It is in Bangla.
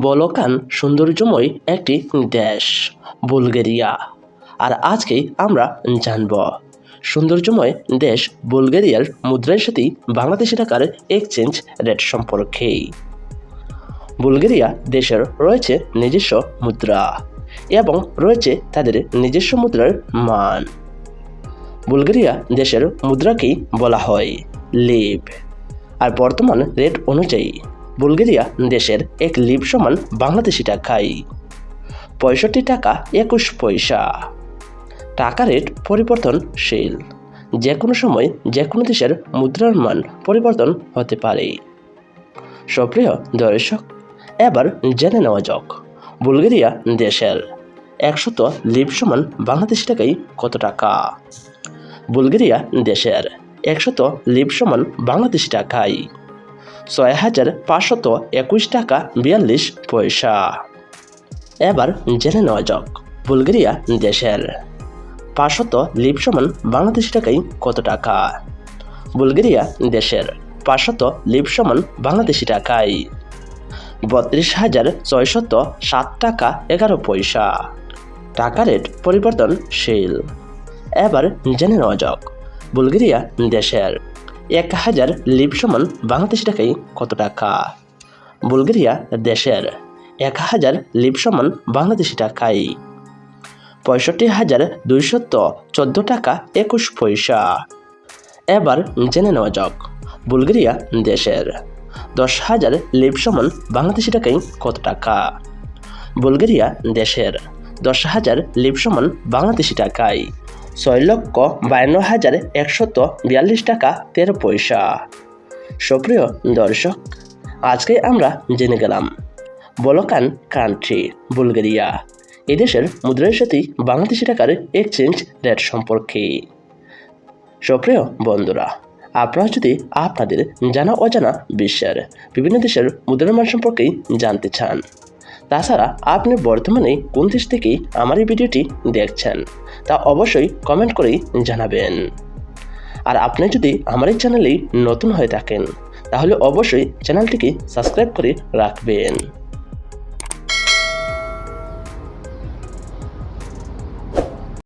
বলকান সৌন্দর্যময় একটি দেশ, বুলগেরিয়া। আর আজকে আমরা জানব, সৌন্দর্যময় দেশ বুলগেরিয়ার মুদ্রার সাথে বাংলাদেশি টাকার এক্সচেঞ্জ রেট সম্পর্কে বুলগেরিয়া দেশের রয়েছে নিজস্ব মুদ্রা এবং রয়েছে তাদের নিজস্ব মুদ্রার মান। বুলগেরিয়া দেশের মুদ্রাকেই বলা হয় লিভ আর বর্তমান রেট অনুযায়ী বুলগেরিয়া দেশের এক লিভ সমান বাংলাদেশি টাকায় পঁয়ষট্টি টাকা একুশ পয়সা। টাকা রেট পরিবর্তনশীল। যে কোনো সময় যে কোনো দেশের মুদ্রার মান পরিবর্তন হতে পারে। সুপ্রিয় দর্শক, এবার জেনে নেওয়া যাক, বুলগেরিয়া দেশের একশত লিভ সমান বাংলাদেশি টাকায় কত টাকা? বুলগেরিয়া দেশের একশত লিভ সমান বাংলাদেশি টাকায়। ছয় হাজার পাঁচশত একুশ টাকা বিয়াল্লিশ পয়সা। এবার জেনে নেওয়া যাক বুলগেরিয়া দেশের। পাঁচশত লিভ সমান বাংলাদেশি টাকায় কত টাকা? বুলগেরিয়া দেশের পাঁচশত লিভ সমান বাংলাদেশি টাকায় বত্রিশ হাজার ছয়শত সাত টাকা এগারো পয়সা। টাকা রেট পরিবর্তনশীল। এবার জেনে নেওয়া যাক বুলগেরিয়া দেশের এক হাজার লিভ সমান বাংলাদেশি টাকায় কত টাকা? বুলগেরিয়া দেশের এক হাজার লিভ সমান বাংলাদেশি টাকায় পঁয়ষট্টি হাজার দুইশত চোদ্দ টাকা একুশ পয়সা। এবার জেনে নেওয়া যাক, বুলগেরিয়া দেশের দশ হাজার লিভ সমান বাংলাদেশি টাকায় কত টাকা? বুলগেরিয়া দেশের দশ হাজার লিভ সমান বাংলাদেশি টাকায়। ছয় লক্ষ বায়ান্ন হাজার একশত বিয়াল্লিশ টাকা তেরো পয়সা। সুপ্রিয় দর্শক, আজকে আমরা জেনে গেলাম, বলকান কান্ট্রি, বুলগেরিয়া। এদেশের মুদ্রার সাথে বাংলাদেশি টাকার এক্সচেঞ্জ রেট সম্পর্কে। সুপ্রিয় বন্ধুরা, আপনারা যদি আপনাদের জানা অজানা বিশ্বের বিভিন্ন দেশের মুদ্রার মান সম্পর্কেই জানতে চান, তাছাড়া আপনি বর্তমানে কোন দেশ থেকে আমার এই ভিডিওটি দেখছেন তা অবশ্যই কমেন্ট করেই জানাবেন। আর আপনি যদি আমার এই চ্যানেলেই নতুন হয়ে থাকেন, তাহলে অবশ্যই চ্যানেলটিকে সাবস্ক্রাইব করে রাখবেন।